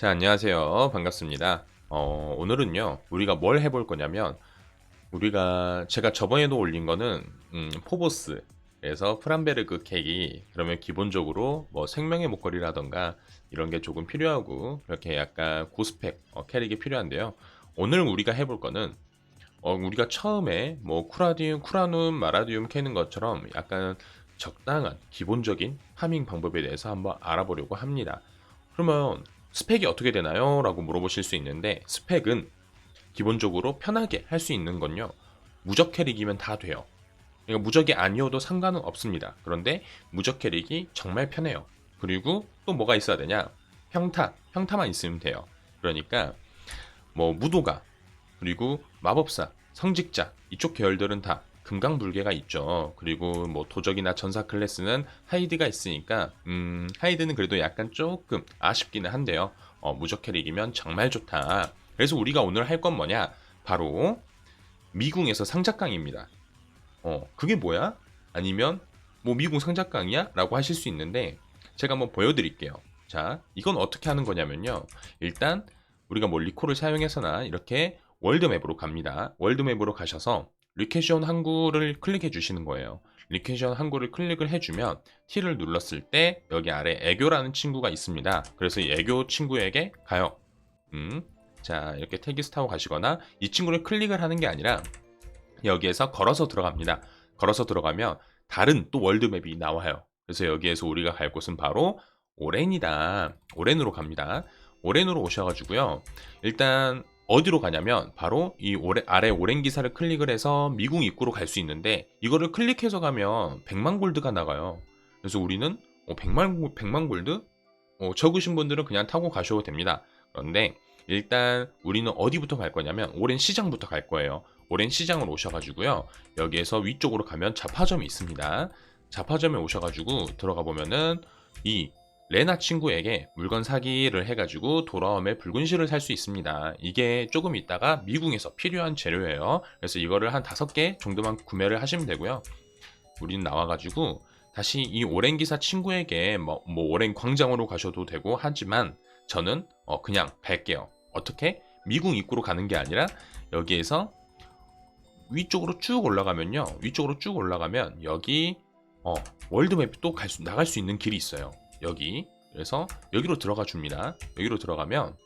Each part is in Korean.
자, 안녕하세요. 반갑습니다. 어, 오늘은요, 우리가 뭘 해볼 거냐면, 우리가, 제가 저번에도 올린 거는, 음, 포보스에서 프란베르그 캑이, 그러면 기본적으로 뭐 생명의 목걸이라던가, 이런 게 조금 필요하고, 이렇게 약간 고스펙, 어, 캐릭이 필요한데요. 오늘 우리가 해볼 거는, 어, 우리가 처음에 뭐 쿠라디움, 쿠라눔, 마라디움 캐는 것처럼 약간 적당한 기본적인 파밍 방법에 대해서 한번 알아보려고 합니다. 그러면 스펙이 어떻게 되나요? 라고 물어보실 수 있는데 스펙은 기본적으로 편하게 할 수 있는 건요. 무적 캐릭이면 다 돼요. 그러니까 무적이 아니어도 상관은 없습니다. 그런데 무적 캐릭이 정말 편해요. 그리고 또 뭐가 있어야 되냐? 평타, 평타만 있으면 돼요. 그러니까 뭐 무도가 그리고 마법사, 성직자 이쪽 계열들은 다 금강 불개가 있죠. 그리고 뭐 도적이나 전사 클래스는 하이드가 있으니까 음, 하이드는 그래도 약간 조금 아쉽기는 한데요. 어, 무적 캐릭이면 정말 좋다. 그래서 우리가 오늘 할 건 뭐냐? 바로 미궁에서 상작강입니다. 어, 그게 뭐야? 아니면 뭐 미궁 상작강이야? 라고 하실 수 있는데 제가 한번 보여드릴게요. 자, 이건 어떻게 하는 거냐면요. 일단 우리가 뭐 리코를 사용해서나 이렇게 월드맵으로 갑니다. 월드맵으로 가셔서 리케션 항구를 클릭해 주시는 거예요. 리케션 항구를 클릭을 해주면 T를 눌렀을 때 여기 아래 애교라는 친구가 있습니다. 그래서 이 애교 친구에게 가요. 음, 자 이렇게 텍기스 타고 가시거나 이 친구를 클릭을 하는 게 아니라 여기에서 걸어서 들어갑니다. 걸어서 들어가면 다른 또 월드맵이 나와요. 그래서 여기에서 우리가 갈 곳은 바로 오렌이다. 오렌으로 갑니다. 오렌으로 오셔가지고요. 일단 어디로 가냐면 바로 이 아래 오렌 기사를 클릭을 해서 미궁 입구로 갈 수 있는데 이거를 클릭해서 가면 100만 골드가 나가요. 그래서 우리는 어, 100만, 100만 골드? 어, 적으신 분들은 그냥 타고 가셔도 됩니다. 그런데 일단 우리는 어디부터 갈 거냐면 오렌 시장부터 갈 거예요. 오렌 시장으로 오셔가지고요. 여기에서 위쪽으로 가면 자파점이 있습니다. 자파점에 오셔가지고 들어가 보면은 이 레나 친구에게 물건 사기를 해가지고 돌아옴에 붉은 실을 살 수 있습니다. 이게 조금 있다가 미궁에서 필요한 재료예요. 그래서 이거를 한 다섯 개 정도만 구매를 하시면 되고요. 우리는 나와가지고 다시 이 오랜 기사 친구에게 뭐, 뭐 오랜 광장으로 가셔도 되고 하지만 저는 어, 그냥 갈게요. 어떻게? 미궁 입구로 가는 게 아니라 여기에서 위쪽으로 쭉 올라가면요. 위쪽으로 쭉 올라가면 여기 어, 월드맵 또 갈 수, 나갈 수 있는 길이 있어요. 여기 그래서 여기로 들어가 줍니다. 여기로 들어가면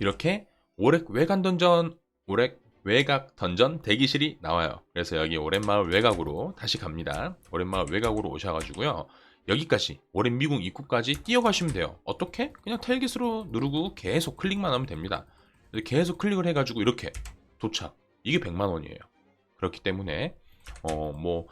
이렇게 오렉 외관 던전 오렉 외곽 던전 대기실이 나와요. 그래서 여기 오랜마을 외곽으로 다시 갑니다. 오랜마을 외곽으로 오셔가지고요. 여기까지 오랜 미궁 입구까지 뛰어가시면 돼요. 어떻게? 그냥 텔깃으로 누르고 계속 클릭만 하면 됩니다. 계속 클릭을 해가지고 이렇게 도착. 이게 100만 원이에요. 그렇기 때문에 어 뭐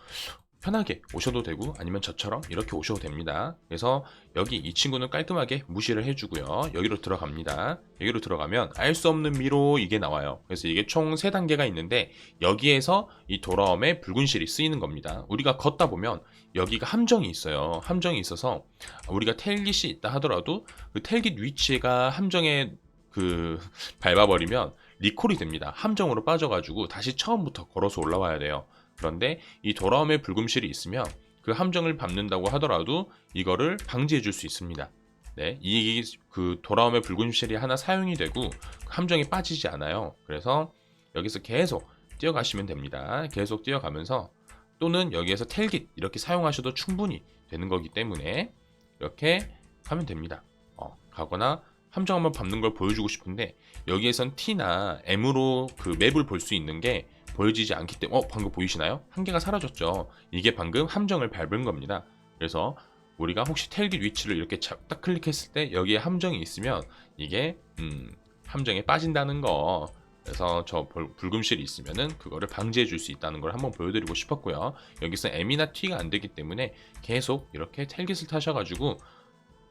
편하게 오셔도 되고 아니면 저처럼 이렇게 오셔도 됩니다. 그래서 여기 이 친구는 깔끔하게 무시를 해주고요. 여기로 들어갑니다. 여기로 들어가면 알 수 없는 미로 이게 나와요. 그래서 이게 총 3단계가 있는데 여기에서 이 돌아옴의 붉은 실이 쓰이는 겁니다. 우리가 걷다 보면 여기가 함정이 있어요. 함정이 있어서 우리가 텔깃이 있다 하더라도 그 텔깃 위치가 함정에 그 밟아버리면 리콜이 됩니다. 함정으로 빠져가지고 다시 처음부터 걸어서 올라와야 돼요. 그런데 이 돌아옴의 불금실이 있으면 그 함정을 밟는다고 하더라도 이거를 방지해 줄 수 있습니다. 네, 이 그 돌아옴의 불금실이 하나 사용이 되고 함정에 빠지지 않아요. 그래서 여기서 계속 뛰어가시면 됩니다. 계속 뛰어가면서 또는 여기에서 텔깃 이렇게 사용하셔도 충분히 되는 거기 때문에 이렇게 하면 됩니다. 어, 가거나 함정 한번 밟는 걸 보여주고 싶은데 여기에선 T나 M으로 그 맵을 볼 수 있는 게 보여지지 않기 때문에 어 방금 보이시나요? 한계가 사라졌죠. 이게 방금 함정을 밟은 겁니다. 그래서 우리가 혹시 텔깃 위치를 이렇게 딱 클릭했을 때 여기에 함정이 있으면 이게 음, 함정에 빠진다는 거. 그래서 저 불금실이 있으면은 그거를 방지해 줄 수 있다는 걸 한번 보여드리고 싶었고요. 여기서 M이나 T가 안 되기 때문에 계속 이렇게 텔깃을 타셔가지고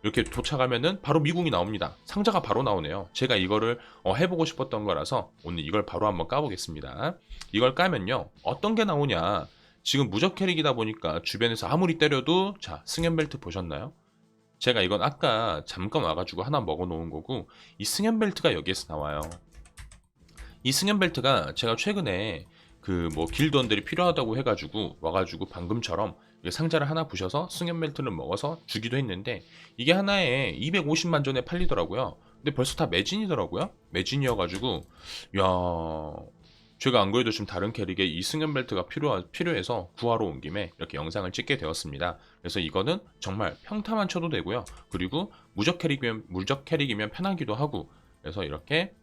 이렇게 도착하면은 바로 미궁이 나옵니다. 상자가 바로 나오네요. 제가 이거를 어, 해보고 싶었던 거라서 오늘 이걸 바로 한번 까보겠습니다. 이걸 까면요. 어떤 게 나오냐. 지금 무적 캐릭이다 보니까 주변에서 아무리 때려도 자 승연벨트 보셨나요? 제가 이건 아까 잠깐 와가지고 하나 먹어놓은 거고 이 승연벨트가 여기에서 나와요. 이 승연벨트가 제가 최근에 그 뭐 길드원들이 필요하다고 해가지고 와가지고 방금처럼 상자를 하나 부셔서 승연 벨트를 먹어서 주기도 했는데 이게 하나에 250만 전에 팔리더라고요. 근데 벌써 다 매진이더라고요. 매진이어가지고 야 제가 안 그래도 좀 다른 캐릭에 이 승연 벨트가 필요 필요해서 구하러 온 김에 이렇게 영상을 찍게 되었습니다. 그래서 이거는 정말 평타만 쳐도 되고요. 그리고 무적 캐릭이면 무적 캐릭이면 편하기도 하고 그래서 이렇게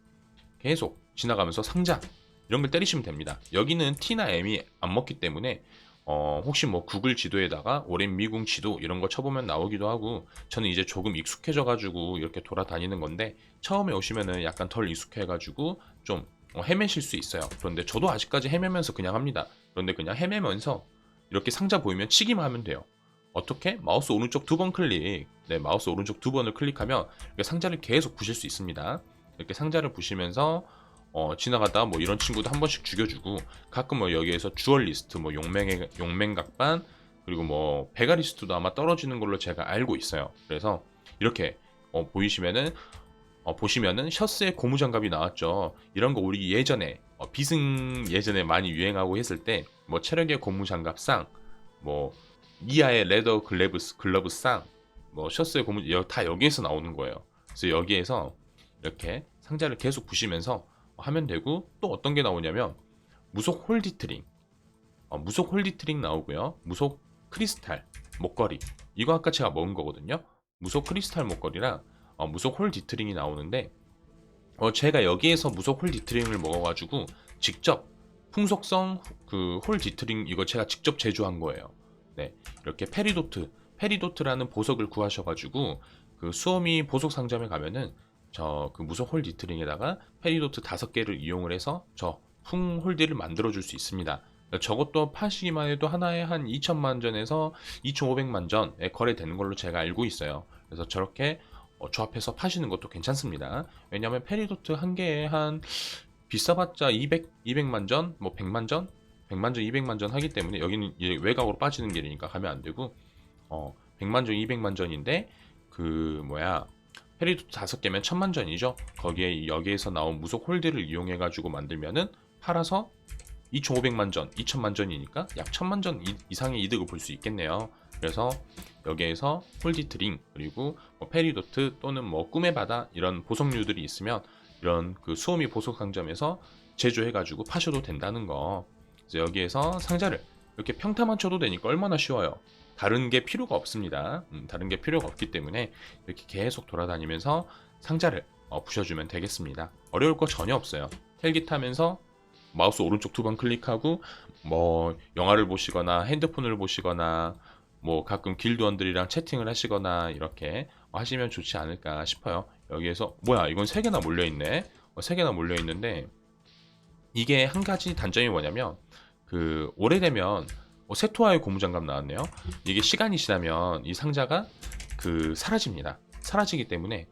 계속 지나가면서 상자 이런 걸 때리시면 됩니다. 여기는 T나 M이 안 먹기 때문에 어, 혹시 뭐 구글 지도에다가 오랜 미궁 지도 이런 거 쳐보면 나오기도 하고 저는 이제 조금 익숙해져 가지고 이렇게 돌아다니는 건데 처음에 오시면은 약간 덜 익숙해 가지고 좀 어, 헤매실 수 있어요. 그런데 저도 아직까지 헤매면서 그냥 합니다. 그런데 그냥 헤매면서 이렇게 상자 보이면 치기만 하면 돼요. 어떻게? 마우스 오른쪽 두 번 클릭. 네, 마우스 오른쪽 두 번을 클릭하면 상자를 계속 부실 수 있습니다. 이렇게 상자를 부시면서 어, 지나가다 뭐 이런 친구도 한 번씩 죽여주고 가끔 뭐 여기에서 주얼 리스트 뭐 용맹의 용맹각반 그리고 뭐 베가 리스트도 아마 떨어지는 걸로 제가 알고 있어요. 그래서 이렇게 어, 보이시면은 어, 보시면은 셔츠에 고무장갑이 나왔죠. 이런 거 우리 예전에 어, 비승 예전에 많이 유행하고 했을 때 뭐 체력의 고무장갑상 뭐 이하의 레더 글래브스 글러브상 뭐 셔츠의 고무 여- 다 여기에서 나오는 거예요. 그래서 여기에서 이렇게 상자를 계속 부시면서 하면 되고 또 어떤 게 나오냐면 무속 홀 디트링. 어, 무속 홀 디트링 나오고요. 무속 크리스탈 목걸이. 이거 아까 제가 먹은 거거든요. 무속 크리스탈 목걸이랑 어, 무속 홀 디트링이 나오는데 어, 제가 여기에서 무속 홀 디트링을 먹어가지고 직접 풍속성 그 홀 디트링 이거 제가 직접 제조한 거예요. 네. 이렇게 페리도트 페리도트라는 보석을 구하셔가지고 그 수어미 보석 상점에 가면은 저 그 무속 홀 디트링에다가 페리도트 다섯 개를 이용을 해서 저 풍 홀드를 만들어 줄 수 있습니다. 저것도 파시기만 해도 하나에 한 2천만 전에서 2,500만 전에 거래되는 걸로 제가 알고 있어요. 그래서 저렇게 어, 조합해서 파시는 것도 괜찮습니다. 왜냐하면 페리도트 한 개에 한 비싸봤자 200, 200만 전, 뭐 100만 전, 100만 전, 200만 전 하기 때문에 여기는 외곽으로 빠지는 길이니까 가면 안 되고 어 100만 전, 200만 전인데 그 뭐야 페리도트 다섯 개면 천만 전이죠. 거기에 여기에서 나온 무속 홀드를 이용해 가지고 만들면은 팔아서 2,500만 전, 2천만 전이니까 약 천만 전 이- 이상의 이득을 볼 수 있겠네요. 그래서 여기에서 홀디트링 그리고 뭐 페리도트 또는 뭐 꿈의 바다 이런 보석류들이 있으면 이런 그 수오미 보석 상점에서 제조해 가지고 파셔도 된다는 거. 그래서 여기에서 상자를 이렇게 평타만 쳐도 되니까 얼마나 쉬워요. 다른 게 필요가 없습니다. 음, 다른 게 필요가 없기 때문에 이렇게 계속 돌아다니면서 상자를 어, 부셔주면 되겠습니다. 어려울 거 전혀 없어요. 헬기 타면서 마우스 오른쪽 두 번 클릭하고 뭐 영화를 보시거나 핸드폰을 보시거나 뭐 가끔 길드원들이랑 채팅을 하시거나 이렇게 하시면 좋지 않을까 싶어요. 여기에서 뭐야 이건 세 개나 몰려 있네. 어, 세 개나 몰려 있는데 이게 한 가지 단점이 뭐냐면 그 오래되면 어, 세토아의 고무장갑 나왔네요. 이게 시간이 지나면 이 상자가 그 사라집니다. 사라지기 때문에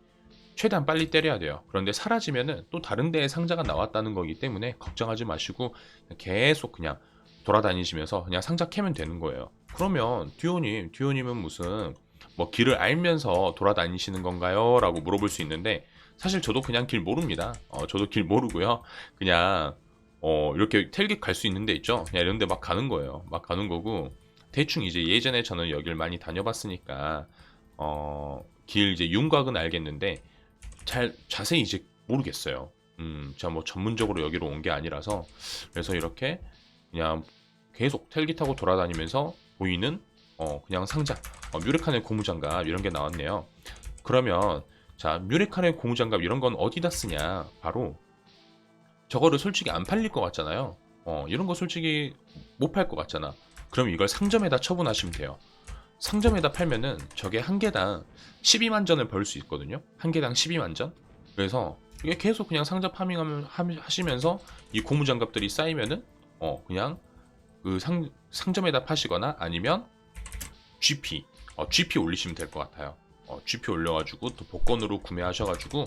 최대한 빨리 때려야 돼요. 그런데 사라지면은 또 다른 데에 상자가 나왔다는 거기 때문에 걱정하지 마시고 계속 그냥 돌아다니시면서 그냥 상자 캐면 되는 거예요. 그러면 듀오님, 듀오님은 무슨 뭐 길을 알면서 돌아다니시는 건가요? 라고 물어볼 수 있는데 사실 저도 그냥 길 모릅니다. 어, 저도 길 모르고요. 그냥 어, 이렇게 텔깃 갈 수 있는 데 있죠. 그냥 이런 데 막 가는 거예요. 막 가는 거고 대충 이제 예전에 저는 여길 많이 다녀봤으니까 어, 길 이제 윤곽은 알겠는데 잘 자세히 이제 모르겠어요. 음, 제가 뭐 전문적으로 여기로 온 게 아니라서 그래서 이렇게 그냥 계속 텔기 타고 돌아다니면서 보이는 어 그냥 상자, 어, 뮤레칸의 고무장갑 이런 게 나왔네요. 그러면 자 뮤레칸의 고무장갑 이런 건 어디다 쓰냐? 바로 저거를 솔직히 안 팔릴 것 같잖아요. 어 이런 거 솔직히 못 팔 것 같잖아. 그럼 이걸 상점에다 처분하시면 돼요. 상점에다 팔면은 저게 한 개당 12만 전을 벌 수 있거든요. 한 개당 12만 전. 그래서 이게 계속 그냥 상자 파밍하면 함- 하시면서 이 고무 장갑들이 쌓이면은 어 그냥 그 상 상점에다 파시거나 아니면 GP 어, GP 올리시면 될 것 같아요. 어, GP 올려가지고 또 복권으로 구매하셔가지고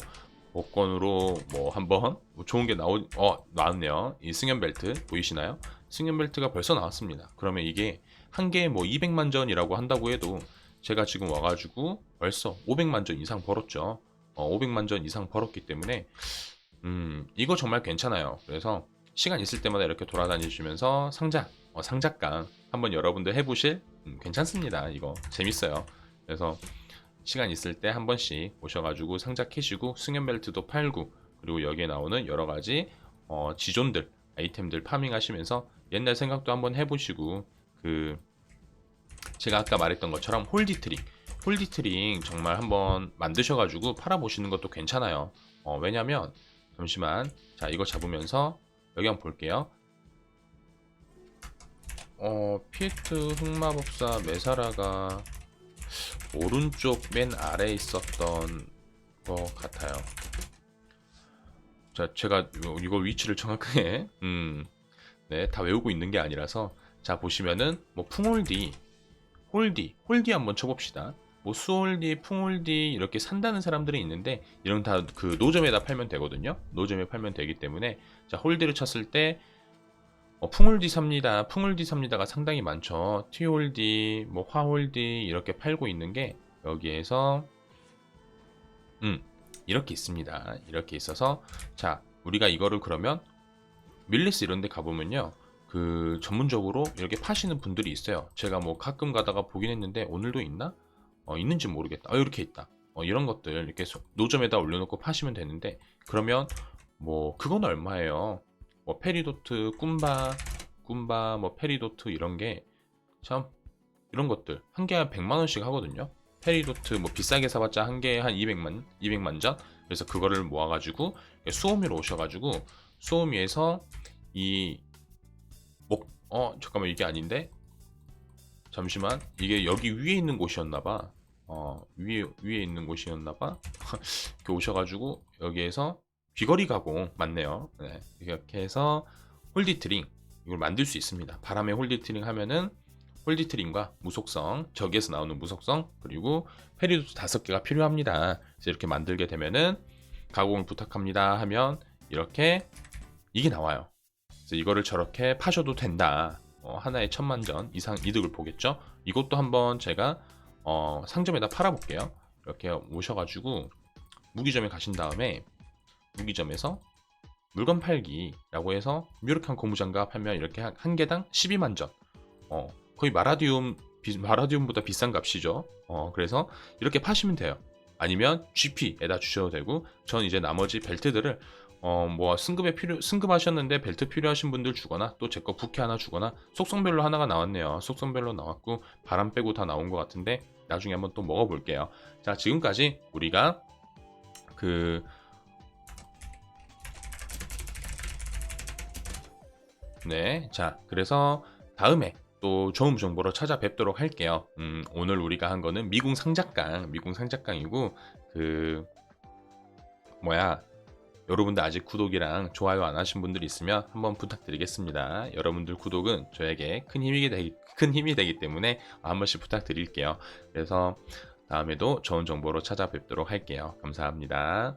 복권으로 뭐 한번 뭐 좋은 게 나오 어 나왔네요. 이 승연 벨트 보이시나요? 승연 벨트가 벌써 나왔습니다. 그러면 이게 한 개에 뭐 200만 전이라고 한다고 해도 제가 지금 와가지고 벌써 500만 전 이상 벌었죠. 어, 500만 전 이상 벌었기 때문에 음, 이거 정말 괜찮아요. 그래서 시간 있을 때마다 이렇게 돌아다니시면서 상자, 어, 상자깡 한번 여러분들 해보실 음, 괜찮습니다. 이거 재밌어요. 그래서 시간 있을 때 한 번씩 오셔가지고 상자 캐시고 승연 벨트도 팔고 그리고 여기에 나오는 여러 가지 어, 지존들 아이템들 파밍하시면서 옛날 생각도 한번 해보시고 그 제가 아까 말했던 것처럼 홀디트링 홀디트링 정말 한번 만드셔가지고 팔아보시는 것도 괜찮아요. 어, 왜냐면 잠시만 자 이거 잡으면서 여기 한번 볼게요. 어 피에트 흑마법사 메사라가 오른쪽 맨 아래에 있었던 것 같아요. 자, 제가 이거- 위치를 정확하게 음, 네, 다 외우고 있는 게 아니라서 자 보시면은 뭐 풍홀디, 홀디, 홀디 한번 쳐봅시다. 뭐 수홀디, 풍홀디 이렇게 산다는 사람들이 있는데 이런 다 그 노점에다 팔면 되거든요. 노점에 팔면 되기 때문에 자 홀디를 쳤을 때 어, 풍홀디 삽니다. 풍홀디 삽니다가 상당히 많죠. 티홀디, 뭐 화홀디 이렇게 팔고 있는 게 여기에서 음 이렇게 있습니다. 이렇게 있어서 자 우리가 이거를 그러면 밀리스 이런 데 가보면요. 그 전문적으로 이렇게 파시는 분들이 있어요. 제가 뭐 가끔 가다가 보긴 했는데 오늘도 있나? 어, 있는지 모르겠다. 아, 이렇게 있다. 어, 이런 것들 이렇게 소- 노점에다 올려놓고 파시면 되는데 그러면 뭐 그건 얼마예요? 뭐 페리도트, 꿈바, 꿈바, 뭐 페리도트 이런 게 참 이런 것들 한 개에 한 100만 원씩 하거든요. 페리도트 뭐 비싸게 사봤자 한 개에 한 200만 200만 전. 그래서 그거를 모아가지고 수오미로 오셔가지고 수오미에서 이 목, 어 잠깐만 이게 아닌데 잠시만 이게 여기 위에 있는 곳이었나봐. 어 위에 위에 있는 곳이었나봐. 이렇게 오셔가지고 여기에서 귀걸이 가공 맞네요. 네, 이렇게 해서 홀디트링 이걸 만들 수 있습니다. 바람에 홀디트링 하면은 홀디트링과 무속성, 저기에서 나오는 무속성, 그리고 페리도트 다섯 개가 필요합니다. 그래서 이렇게 만들게 되면은 가공을 부탁합니다 하면 이렇게 이게 나와요. 그래서 이거를 저렇게 파셔도 된다. 어, 하나에 천만 전 이상 이득을 보겠죠. 이것도 한번 제가 어, 상점에다 팔아볼게요. 이렇게 오셔가지고 무기점에 가신 다음에 무기점에서 물건 팔기라고 해서 뮤르칸 고무장갑 하면 이렇게 한, 한 개당 12만 전. 어, 거의 마라디움 비- 마라디움보다 비싼 값이죠. 어, 그래서 이렇게 파시면 돼요. 아니면 GP에다 주셔도 되고, 전 이제 나머지 벨트들을 어, 뭐 승급에 필요 승급하셨는데 벨트 필요하신 분들 주거나 또 제 거 부캐 하나 주거나 속성별로 하나가 나왔네요. 속성별로 나왔고 바람 빼고 다 나온 것 같은데 나중에 한번 또 먹어볼게요. 자 지금까지 우리가 그 네, 자, 그래서 다음에 또 좋은 정보로 찾아뵙도록 할게요. 음, 오늘 우리가 한 거는 미궁 상작강, 미궁 상작강이고, 그, 뭐야, 여러분들 아직 구독이랑 좋아요 안 하신 분들 있으면 한번 부탁드리겠습니다. 여러분들 구독은 저에게 큰 힘이 되기, 큰 힘이 되기 때문에 한 번씩 부탁드릴게요. 그래서 다음에도 좋은 정보로 찾아뵙도록 할게요. 감사합니다.